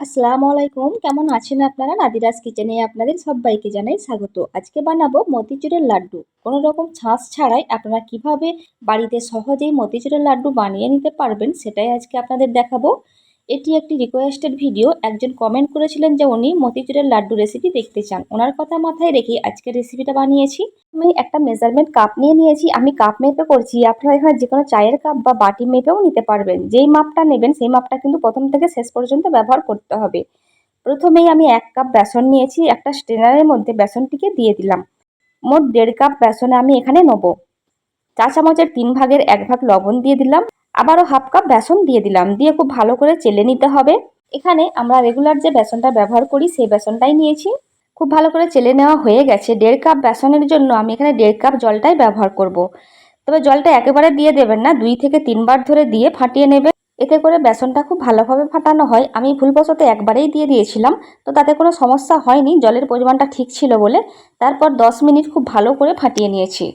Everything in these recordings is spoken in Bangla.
আসসালামু আলাইকুম কেমন আছেন আপনারা? নাদিরাজ কিচেনে আপনাদের সবাইকে জানাই স্বাগত। আজকে বানাবো মতিচুরের লাড্ডু। কোনো রকম ছাঁচ ছাড়াই আপনারা কীভাবে বাড়িতে সহজেই মতিচুরের লাড্ডু বানিয়ে নিতে পারবেন, সেটাই আজকে আপনাদের দেখাবো। এটি একটি রিকোয়েস্টেড ভিডিও একজন কমেন্ট করেছিলেন যে উনি মতিচুরের লাড্ডু রেসিপি দেখতে চান। ওনার কথা মাথায় রেখে আজকে রেসিপিটা বানিয়েছি। আমি একটা মেজারমেন্ট কাপ নিয়ে নিয়েছি। আমি কাপ মেপে করছি। আপনারা এখানে যে কোনো চায়ের কাপ বা বাটি মেপেও নিতে পারবেন। যেই মাপটা নেবেন, সেই মাপটা কিন্তু প্রথম থেকে শেষ পর্যন্ত ব্যবহার করতে হবে। প্রথমেই আমি এক কাপ বেসন নিয়েছি। একটা স্ট্রেনারের মধ্যে বেসনটিকে দিয়ে দিলাম। মোট দেড় কাপ বেসনে আমি এখানে নেব। চা চামচের তিন ভাগের এক ভাগ লবণ দিয়ে দিলাম। আবারও হাফ কাপ বেসন দিয়ে দিলাম। দিয়ে খুব ভালো করে চেলে নিতে হবে। এখানে আমরা রেগুলার যে বেসনটা ব্যবহার করি, সেই বেসনটাই নিয়েছি। খুব ভালো করে চেলে নেওয়া হয়ে গেছে। দেড় কাপ বেসনের জন্য আমি এখানে দেড় কাপ জলটাই ব্যবহার করব। তবে জলটা একেবারে দিয়ে দেবেন না, দুই থেকে তিনবার ধরে দিয়ে ফাটিয়ে নেবে এতে করে বেসনটা খুব ভালোভাবে ফাটানো হয়। আমি ভুলবশত একবারেই দিয়ে দিয়েছিলাম, তো তাতে কোনো সমস্যা হয়নি। জলের পরিমাণটা ঠিক ছিল বলে তারপর দশ মিনিট খুব ভালো করে ফাটিয়ে নিয়েছি।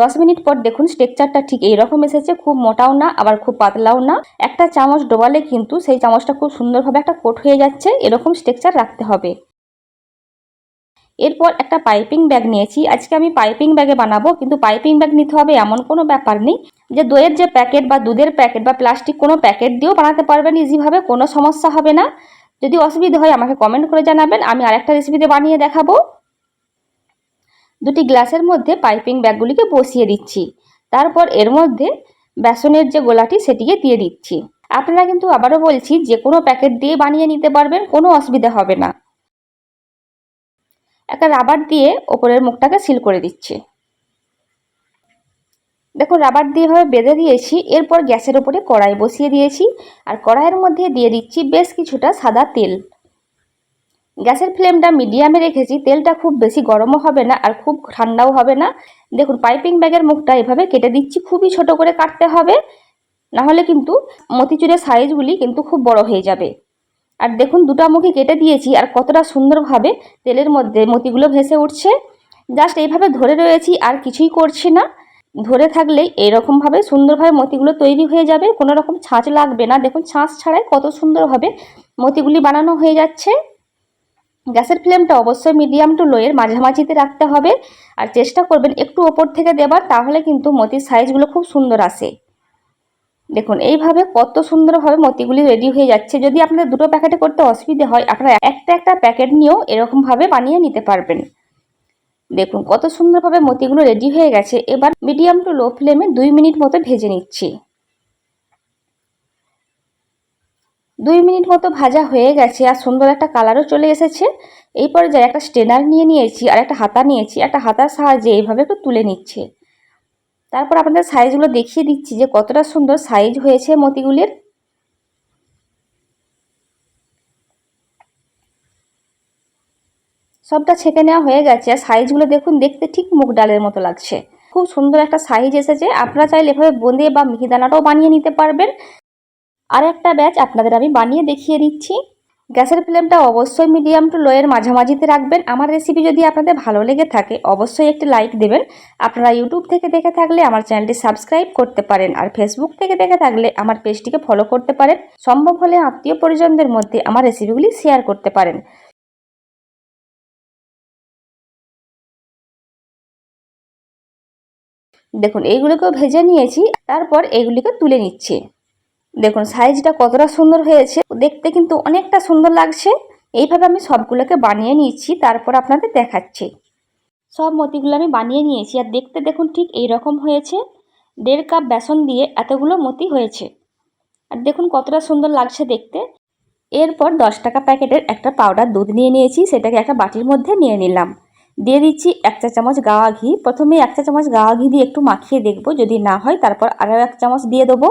দশ মিনিট পর দেখুন স্ট্রেকচারটা ঠিক এইরকম এসেছে, খুব মোটাও না, আবার খুব পাতলাও না। একটা চামচ ডোবালে কিন্তু সেই চামচটা খুব সুন্দরভাবে একটা কোট হয়ে যাচ্ছে, এরকম স্ট্রেকচার রাখতে হবে। এরপর একটা পাইপিং ব্যাগ নিয়েছি। আজকে আমি পাইপিং ব্যাগে বানাবো, কিন্তু পাইপিং ব্যাগ নিতে হবে এমন কোনো ব্যাপার নেই যে দইয়ের যে প্যাকেট বা দুধের প্যাকেট বা প্লাস্টিক কোনো প্যাকেট দিয়েও বানাতে পারবেন ইজিভাবে কোনো সমস্যা হবে না। যদি অসুবিধা হয় আমাকে কমেন্ট করে জানাবেন, আমি আরেকটা রেসিপিতে বানিয়ে দেখাবো। দুটি গ্লাসের মধ্যে পাইপিং ব্যাগগুলিকে বসিয়ে দিচ্ছি। তারপর এর মধ্যে বেসনের যে গোলাটি সেটিকে দিয়ে দিচ্ছি। আপনারা কিন্তু আবারও বলছি, যে কোনো প্যাকেট দিয়ে বানিয়ে নিতে পারবেন, কোনো অসুবিধা হবে না। একটা রাবার দিয়ে ওপরের মুখটাকে সিল করে দিচ্ছি। দেখুন, রাবার দিয়ে ভাবে বেঁধে দিয়েছি, এরপর গ্যাসের ওপরে কড়াই বসিয়ে দিয়েছি, আর কড়াইয়ের মধ্যে দিয়ে দিচ্ছি বেশ কিছুটা সাদা তেল। গ্যাসের ফ্লেমটা মিডিয়ামে রেখেছি, তেলটা খুব বেশি গরমও হবে না আর খুব ঠান্ডাও হবে না। দেখুন, পাইপিং ব্যাগের মুখটা এভাবে কেটে দিচ্ছি, খুবই ছোট করে কাটতে হবে। নাহলে কিন্তু মতিচুরের সাইজগুলি কিন্তু খুব বড় হয়ে যাবে। আর দেখুন, দুটা মুখে কেটে দিয়েছি আর কতটা সুন্দরভাবে তেলের মধ্যে মতিগুলো ভেসে উঠছে। জাস্ট এইভাবে ধরে রয়েছি, আর কিছুই করছি না। ধরে থাকলে এরকমভাবে সুন্দরভাবে মতিগুলো তৈরি হয়ে যাবে, কোনো রকম ছাঁচ লাগবে না। দেখুন, ছাঁচ ছাড়াই কত সুন্দরভাবে মতিগুলি বানানো হয়ে যাচ্ছে। গ্যাসের ফ্লেমটা অবশ্যই মিডিয়াম টু লোয়ের মাঝামাঝিতে রাখতে হবে। আর চেষ্টা করবেন একটু ওপর থেকে দেবার, তাহলে কিন্তু মতির সাইজগুলো খুব সুন্দর আসে। দেখুন, এইভাবে কত সুন্দরভাবে মতিগুলি রেডি হয়ে যাচ্ছে। যদি আপনাদের দুটো প্যাকেটে করতে অসুবিধে হয়, আপনারা একটা একটা প্যাকেট নিয়েও এরকমভাবে বানিয়ে নিতে পারবেন। দেখুন, কত সুন্দরভাবে মতিগুলো রেডি হয়ে গেছে। এবার মিডিয়াম টু লো ফ্লেমে দুই মিনিট মতো ভেজে নিচ্ছি। দুই মিনিট মতো ভাজা হয়ে গেছে আর সুন্দর একটা কালারও চলে এসেছে। এই পর্যায়ে একটা স্টেনার নিয়ে নিয়েছি আর একটা হাতা নিয়েছি। একটা হাতার সাহায্যে এইভাবে একটু তুলে নিচ্ছে। তারপর আপনাদের সাইজগুলো দেখিয়ে দিচ্ছি যে কতটা সুন্দর সাইজ হয়েছে মতিগুলির। সবটা ছেঁকে নেওয়া হয়ে গেছে। আর সাইজগুলো দেখুন, দেখতে ঠিক মুগ ডালের মতো লাগছে। খুব সুন্দর একটা সাইজ এসেছে। আপনারা চাইলে এভাবে বোঁদে বা মিহিদানাটাও বানিয়ে নিতে পারবেন। আর একটা ব্যাচ আপনাদের আমি বানিয়ে দেখিয়ে দিচ্ছি। গ্যাসের ফ্লেমটা অবশ্যই মিডিয়াম টু লোয়ের মাঝামাঝিতে রাখবেন। আমার রেসিপি যদি আপনাদের ভালো লেগে থাকে, অবশ্যই একটি লাইক দেবেন। আপনারা ইউটিউব থেকে দেখে থাকলে আমার চ্যানেলটি সাবস্ক্রাইব করতে পারেন আর ফেসবুক থেকে দেখে থাকলে আমার পেজটিকে ফলো করতে পারেন। সম্ভব হলে আত্মীয় পরিজনদের মধ্যে আমার রেসিপিগুলি শেয়ার করতে পারেন। দেখুন, এইগুলোকেও ভেজে নিয়েছি, তারপর এইগুলিকে তুলে নিচ্ছে। দেখুন, সাইজটা কতটা সুন্দর হয়েছে, দেখতে কিন্তু অনেকটা সুন্দর লাগছে। এইভাবে আমি সবগুলোকে বানিয়ে নিয়েছি, তারপর আপনাদের দেখাচ্ছি। সব মতিগুলো আমি বানিয়ে নিয়েছি, আর দেখতে দেখুন ঠিক এই রকম হয়েছে। দেড় কাপ বেসন দিয়ে এতগুলো মতি হয়েছে। আর দেখুন কতটা সুন্দর লাগছে দেখতে। এরপর দশ টাকা প্যাকেটের একটা পাউডার দুধ নিয়ে নিয়েছি, সেটাকে একটা বাটির মধ্যে নিয়ে নিলাম। দিয়ে দিচ্ছি এক চা চামচ গাওয়া ঘি। প্রথমে এক চা চামচ গাওয়া ঘি দিয়ে একটু মাখিয়ে দেখব, যদি না হয় তারপর আরও এক চামচ দিয়ে দেবো।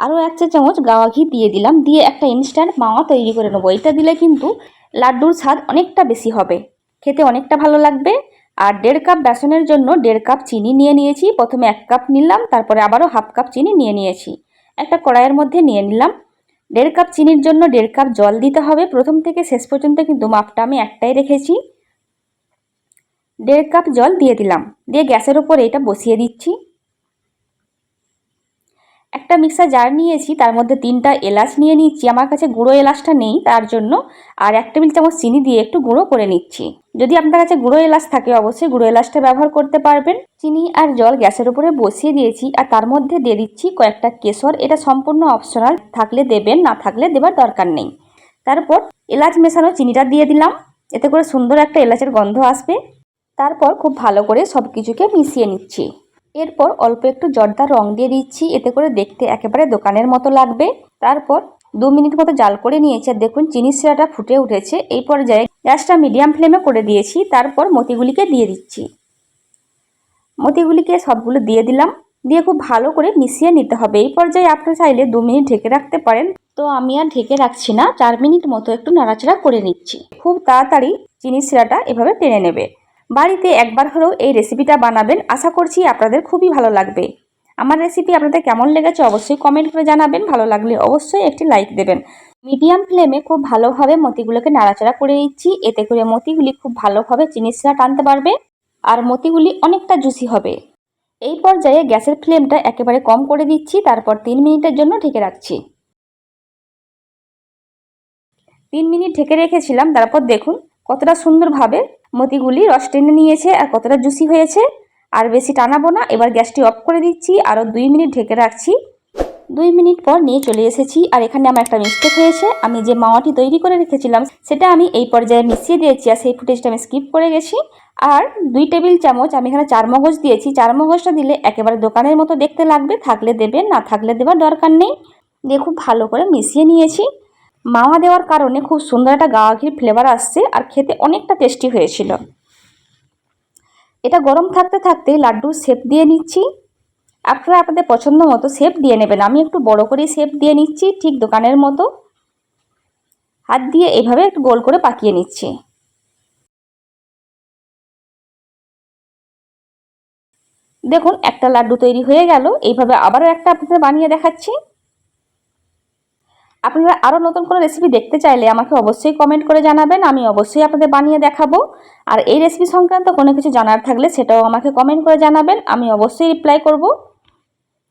আরও এক চা চামচ গাওয়া ঘি দিয়ে দিলাম, দিয়ে একটা ইনস্ট্যান্ট মাওয়া তৈরি করে নেব। এটা দিলে কিন্তু লাড্ডুর স্বাদ অনেকটা বেশি হবে। খেতে অনেকটা ভালো লাগবে। আর দেড় কাপ বেসনের জন্য দেড় কাপ চিনি নিয়ে নিয়েছি। প্রথমে এক কাপ নিলাম, তারপরে আবারও হাফ কাপ চিনি নিয়ে নিয়েছি। একটা কড়াইয়ের মধ্যে নিয়ে নিলাম। দেড় কাপ চিনির জন্য দেড় কাপ জল দিতে হবে। প্রথম থেকে শেষ পর্যন্ত কিন্তু মাপটা আমি একটাই রেখেছি। দেড় কাপ জল দিয়ে দিলাম। দিয়ে গ্যাসের ওপরে এটা বসিয়ে দিচ্ছি। একটা মিক্সার জার নিয়েছি, তার মধ্যে তিনটা এলাচ নিয়ে নিচ্ছি। আমার কাছে গুঁড়ো এলাচটা নেই, তার জন্য। আর এক টেবিল চামচ চিনি দিয়ে একটু গুঁড়ো করে নিচ্ছি। যদি আপনার কাছে গুঁড়ো এলাচ থাকে, অবশ্যই গুঁড়ো এলাচটা ব্যবহার করতে পারবেন। চিনি আর জল গ্যাসের উপরে বসিয়ে দিয়েছি, আর তার মধ্যে দিয়ে দিচ্ছি কয়েকটা কেশর। এটা সম্পূর্ণ অপশনাল থাকলে দেবেন, না থাকলে দেবার দরকার নেই। তারপর এলাচ মেশানো চিনিটা দিয়ে দিলাম। এতে করে সুন্দর একটা এলাচের গন্ধ আসবে। তারপর খুব ভালো করে সব কিছুকে মিশিয়ে নিচ্ছি। এরপর অল্প একটু জর্দার রং দিয়ে দিচ্ছি, এতে করে দেখতে একেবারে দোকানের মতো লাগবে। তারপর দু মিনিট মতো জাল করে নিয়েছি দেখুন চিনি শিরাটা ফুটে উঠেছে। এই পর্যায়ে গ্যাসটা মিডিয়াম ফ্লেমে করে দিয়েছি, তারপর মতিগুলিকে দিয়ে দিচ্ছি। মতিগুলিকে সবগুলো দিয়ে দিলাম, দিয়ে খুব ভালো করে মিশিয়ে নিতে হবে। এই পর্যায়ে আপনারা চাইলে দু মিনিট ঢেকে রাখতে পারেন। তো আমি আর ঢেকে রাখছি না, চার মিনিট মতো একটু নাড়াচাড়া করে নিচ্ছি। খুব তাড়াতাড়ি চিনি শিরাটা এভাবে টেনে নেবে। বাড়িতে একবার হলেও এই রেসিপিটা বানাবেন। আশা করছি আপনাদের খুবই ভালো লাগবে। আমার রেসিপি আপনাদের কেমন লেগেছে অবশ্যই কমেন্ট করে জানাবেন। ভালো লাগলে অবশ্যই একটি লাইক দেবেন। মিডিয়াম ফ্লেমে খুব ভালোভাবে মতিগুলোকে নাড়াচাড়া করে নিচ্ছি। এতে করে মতিগুলি খুব ভালোভাবে চিনি টানতে পারবে আর মতিগুলি অনেকটা জুসি হবে। এই পর্যায়ে গ্যাসের ফ্লেমটা একেবারে কম করে দিচ্ছি, তারপর তিন মিনিটের জন্য ঢেকে রাখছি। তিন মিনিট ঢেকে রেখেছিলাম, তারপর দেখুন কতটা সুন্দরভাবে মতিগুলি রস টেনে নিয়েছে আর কতটা জুসি হয়েছে? আর বেশি টানাবো না, এবার গ্যাসটি অফ করে দিচ্ছি আরও দুই মিনিট ঢেকে রাখছি। দুই মিনিট পর নিয়ে চলে এসেছি, আর এখানে আমার একটা মিস্টেক হয়েছে। আমি যে মাওয়াটি তৈরি করে রেখেছিলাম, সেটা আমি এই পর্যায়ে মিশিয়ে দিয়েছি, আর সেই ফুটেজটা আমি স্কিপ করে গেছি। আর দুই টেবিল চামচ, আমি এখানে চার মগজ দিয়েছি। চার মগজটা দিলে একেবারে দোকানের মতো দেখতে লাগবে, থাকলে দেবেন, না থাকলে দেবার দরকার নেই। দিয়ে খুব ভালো করে মিশিয়ে নিয়েছি। মাওয়া দেওয়ার কারণে খুব সুন্দর একটা গাওয়া ঘির ফ্লেভার আসছে আর খেতে অনেকটা টেস্টি হয়েছিল। এটা গরম থাকতে থাকতেই লাড্ডুর শেপ দিয়ে নিচ্ছি। আপনারা আপনাদের পছন্দ মতো শেপ দিয়ে নেবেন। আমি একটু বড় করেই শেপ দিয়ে নিচ্ছি, ঠিক দোকানের মতো। হাত দিয়ে এইভাবে একটু গোল করে পাকিয়ে নিচ্ছি। দেখুন, একটা লাড্ডু তৈরি হয়ে গেল। এইভাবে আবারও একটা আপনাদের বানিয়ে দেখাচ্ছি। আপনারা আরও নতুন কোনো রেসিপি দেখতে চাইলে আমাকে অবশ্যই কমেন্ট করে জানাবেন, আমি অবশ্যই আপনাদের বানিয়ে দেখাবো। আর এই রেসিপি সংক্রান্ত কোনো কিছু জানার থাকলে সেটাও আমাকে কমেন্ট করে জানাবেন, আমি অবশ্যই রিপ্লাই করব।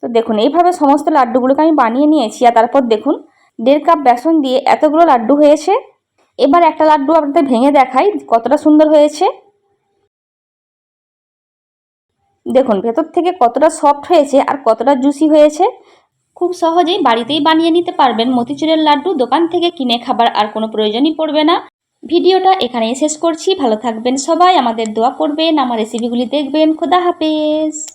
তো দেখুন, এইভাবে সমস্ত লাড্ডুগুলোকে আমি বানিয়ে নিয়েছি, আর তারপর দেখুন, দেড় কাপ বেসন দিয়ে এতগুলো লাড্ডু হয়েছে। এবার একটা লাড্ডু আপনাদের ভেঙে দেখাই, কতটা সুন্দর হয়েছে। দেখুন, ভেতর থেকে কতটা সফট হয়েছে আর কতটা জুসি হয়েছে। খুব সহজেই বাড়িতেই বানিয়ে নিতে পারবেন মতিচুরের লাড্ডু, দোকান থেকে কিনে খাবার আর কোনো প্রয়োজনই পড়বে না। ভিডিওটা এখানেই শেষ করছি। ভালো থাকবেন সবাই। আমাদের দোয়া করবেন। আমার রেসিপিগুলি দেখবেন। খোদা হাফেজ।